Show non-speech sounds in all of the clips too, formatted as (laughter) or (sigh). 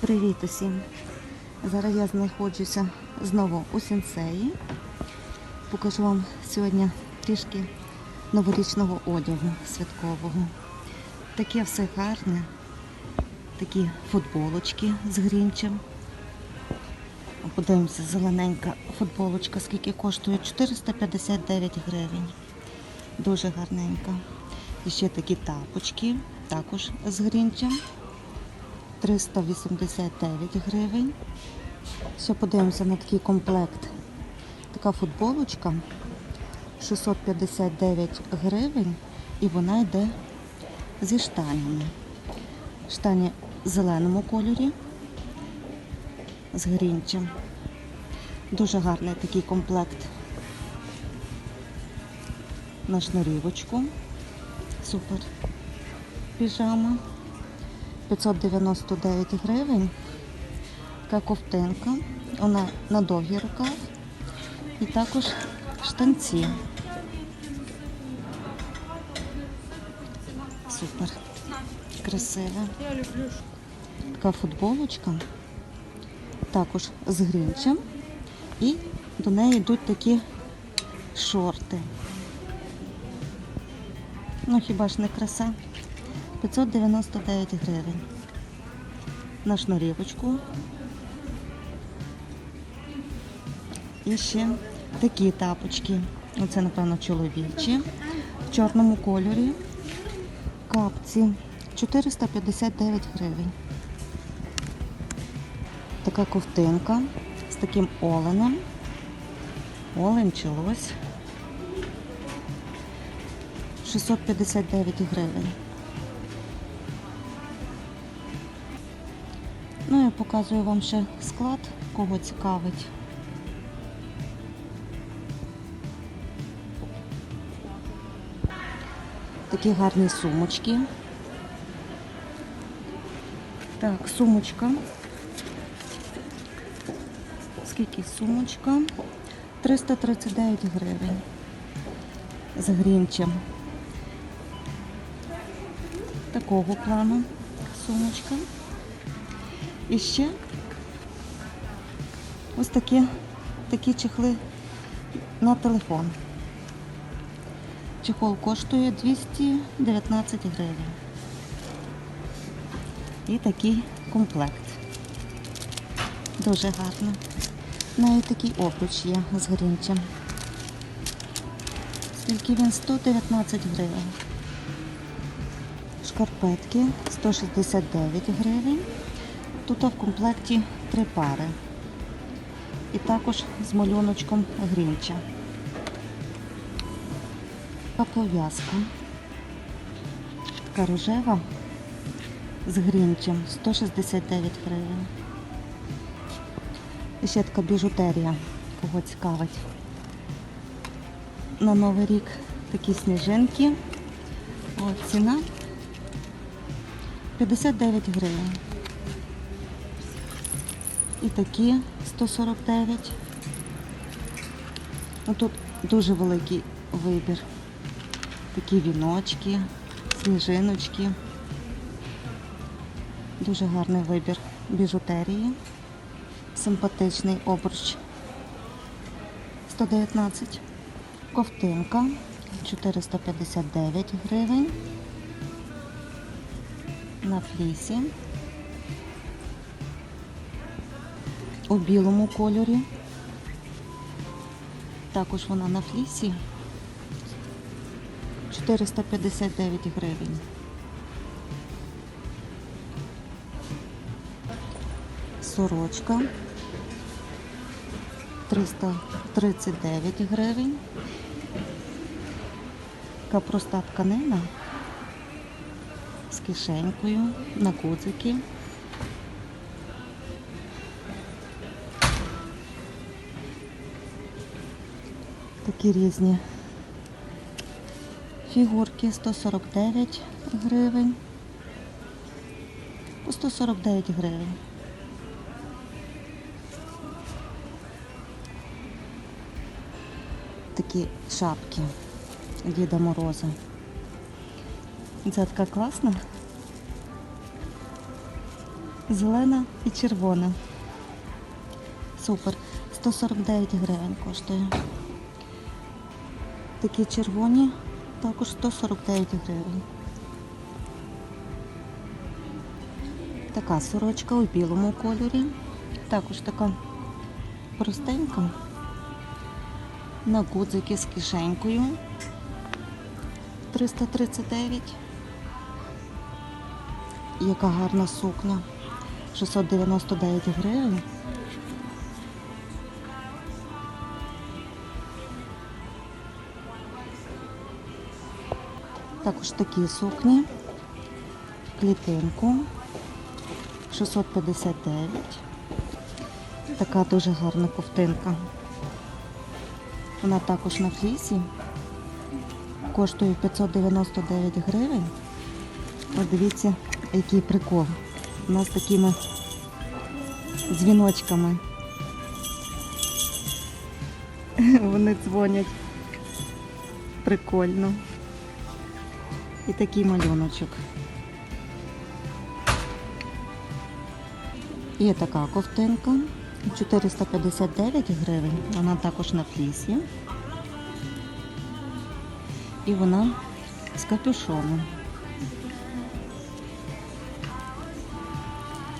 Привіт усім! Зараз я знаходжуся знову у сенсеї. Покажу вам сьогодні трішки новорічного одягу святкового. Таке все гарне. Такі футболочки з грінчем. Подивимося, зелененька футболочка, скільки коштує? 459 гривень. Дуже гарненька. І ще такі тапочки, також з грінчем. 389 гривень. Ще подивимося на такий комплект. Така футболочка 659 гривень і вона йде зі штанями. Штані в зеленому кольорі з грінчем. Дуже гарний такий комплект на шнурівочку. Супер. Піжама. 599 гривень. Така ковтинка. Вона на довгий рукав. І також штанці. Супер. Красива. Така футболочка. Також з грінчем. І до неї йдуть такі шорти. Ну хіба ж не краса? 599 гривень. На шнурівочку. І ще такі тапочки. Оце, напевно, чоловічі. В чорному кольорі. Капці. 459 гривень. Така ковтинка з таким оленем. Олень чи лось. 659 гривень. Ну я показую вам ще склад, кого цікавить. Такі гарні сумочки. Так, сумочка. Скільки сумочка? 339 гривень. З грінчем. Такого плану сумочка. І ще ось такі, такі чехли на телефон. Чехол коштує 219 гривень. І такий комплект. Дуже гарно. Навіть такий обруч є з грінчем. Скільки він 119 гривень. Шкарпетки 169 гривень. Тут в комплекті три пари. І також з малюночком грінча. Така пов'язка. Така рожева з грінчем 169 гривень. І ще така біжутерія, кого цікавить. На Новий рік такі сніжинки. От ціна 59 гривень. І такі 149. Ну, Тут дуже великий вибір. Такі віночки, сніжиночки. Дуже гарний вибір біжутерії. Симпатичний обруч. 119. Ковтинка 459 гривень. На флісі. У білому кольорі. Також вона на флісі. 459 гривень. Сорочка 339 гривень. Така проста тканина з кишенькою на кудзики. Такі різні фігурки 149 гривень. По 149 гривень. Такі шапки Діда Мороза. Це така класна. Зелена і червона. Супер. 149 гривень коштує. Такі червоні також 149 гривень. Така сорочка у білому кольорі. Також така простенька. На гудзики з кишенькою. 339. Яка гарна сукня. 699 гривень. Також такі сукні. Клітинку. 659. Така дуже гарна ковтинка. Вона також на флісі. Коштує 599 гривень. Подивіться, який прикол. У нас такими дзвіночками. (laughs) Вони дзвонять. Прикольно. І такий малюночок. Є така ковтинка. 459 гривень. Вона також на флісі. І вона з капюшоном.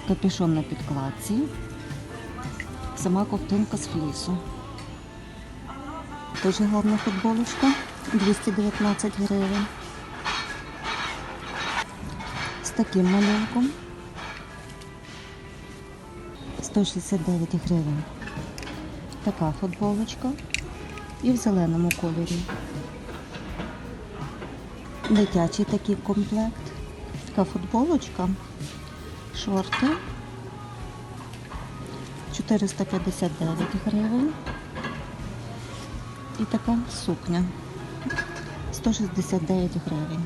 Капюшон на підкладці. Сама ковтинка з флісу. Дуже гарна футболочка. 219 гривень. З таким малюнком. 169 гривень. Така футболочка. І в зеленому кольорі. Дитячий такий комплект. Така футболочка. Шорти. 459 гривень. І така сукня. 169 гривень.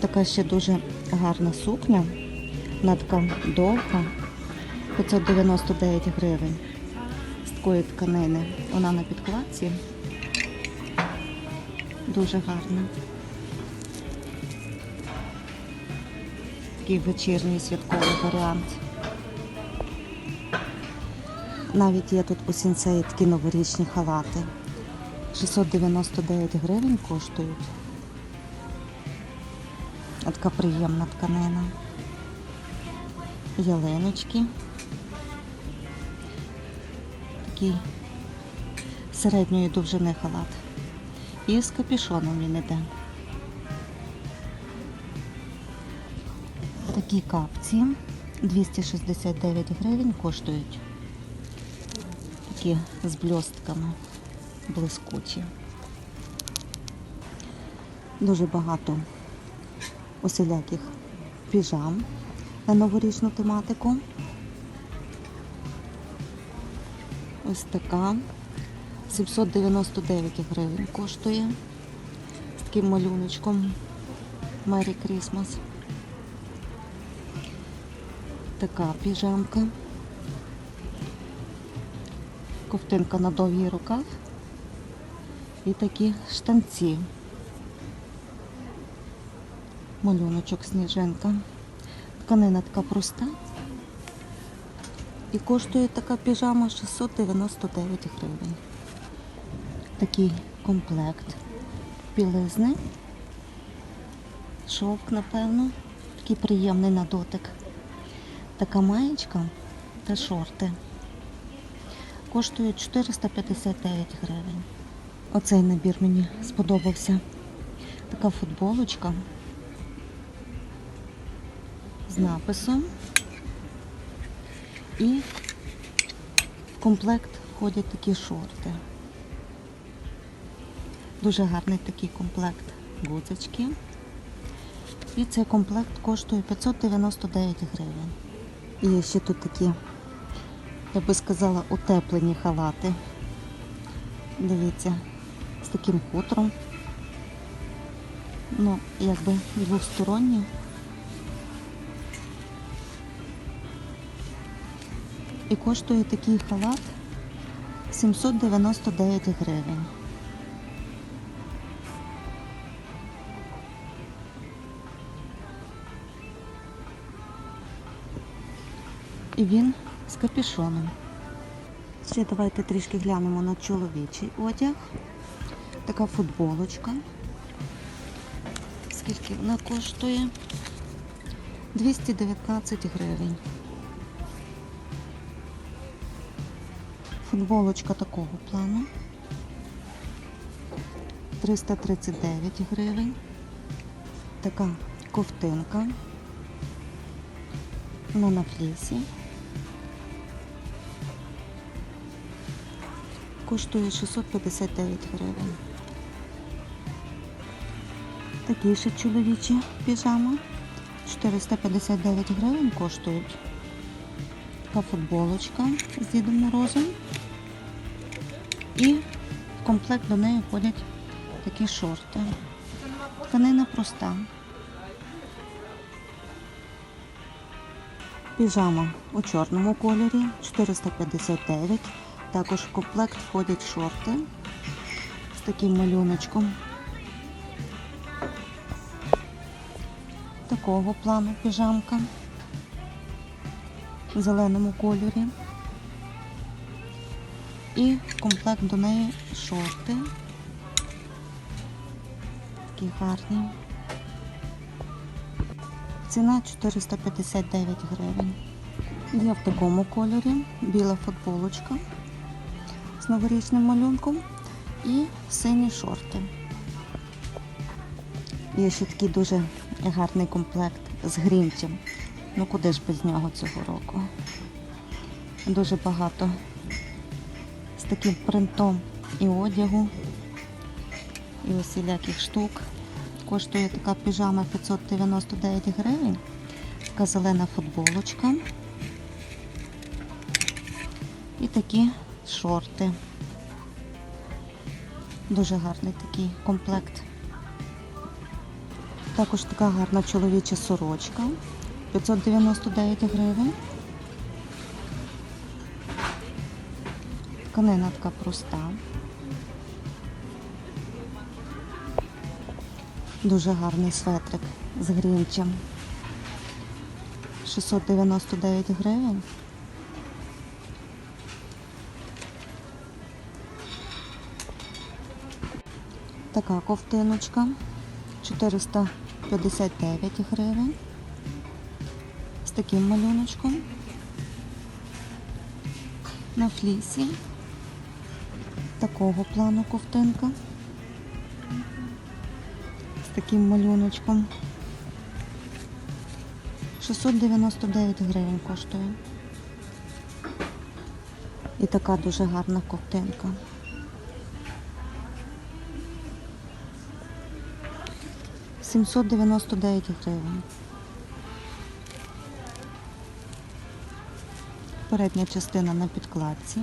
Така ще дуже гарна сукня. Вона довга. 599 гривень. З такої тканини. Вона на підкладці. Дуже гарна. Такий вечірній святковий варіант. Навіть є тут у сінцеї такі новорічні халати. 699 гривень коштують. Така приємна тканина. Ялиночки. Такий середньої довжини халат. І з капюшоном він іде. Такі капці 269 гривень коштують. Такі з бльостками блискучі. Дуже багато усіляких піжам на новорічну тематику. Ось така. 799 гривень коштує з таким малюночком Merry Christmas. Така піжамка. Ковтинка на довгий рукав. І такі штанці. Малюночок сніжинка. Тканина така проста. І коштує така піжама 699 гривень. Такий комплект білизни. Шовк, напевно. Такий приємний на дотик. Така маєчка та шорти. Коштують 459 гривень. Оцей набір мені сподобався. Така футболочка написом. І в комплект входять такі шорти. Дуже гарний такий комплект гудзички. І цей комплект коштує 599 гривень. І ще тут такі, я би сказала, утеплені халати. Дивіться, з таким хутром. Ну, якби двосторонні. І коштує такий халат 799 гривень. І він з капюшоном. Ще давайте трішки глянемо на чоловічий одяг. Така футболочка. Скільки вона коштує? 219 гривень. Футболочка такого плану. 339 гривень. Така ковтинка. Вона на флісі. Коштує 659 гривень. Такі ще чоловічі піжами. 459 гривень коштують. Така футболочка з Дідом Морозом. І в комплект до неї входять такі шорти. Тканина проста. Піжама у чорному кольорі 459. Також в комплект входять шорти з таким малюночком. Такого плану піжамка в зеленому кольорі. І комплект до неї шорти. Такі гарні. Ціна 459 гривень. Є в такому кольорі біла футболочка з новорічним малюнком і сині шорти. Є ще такий дуже гарний комплект з грінчем. Ну куди ж без нього цього року? Дуже багато з таким принтом і одягу, і усіляких штук. Коштує така піжама 599 гривень. Така зелена футболочка. І такі шорти. Дуже гарний такий комплект. Також така гарна чоловіча сорочка. 599 гривень. Тканина така проста. Дуже гарний светрик з грінчем. 699 гривень. Така ковтиночка 459 гривень. Таким малюночком. На флісі. Такого плану ковтинка. З таким малюночком. 699 гривень коштує. І така дуже гарна ковтинка. Сімсот дев'яносто дев'ять гривень. Передня частина на підкладці.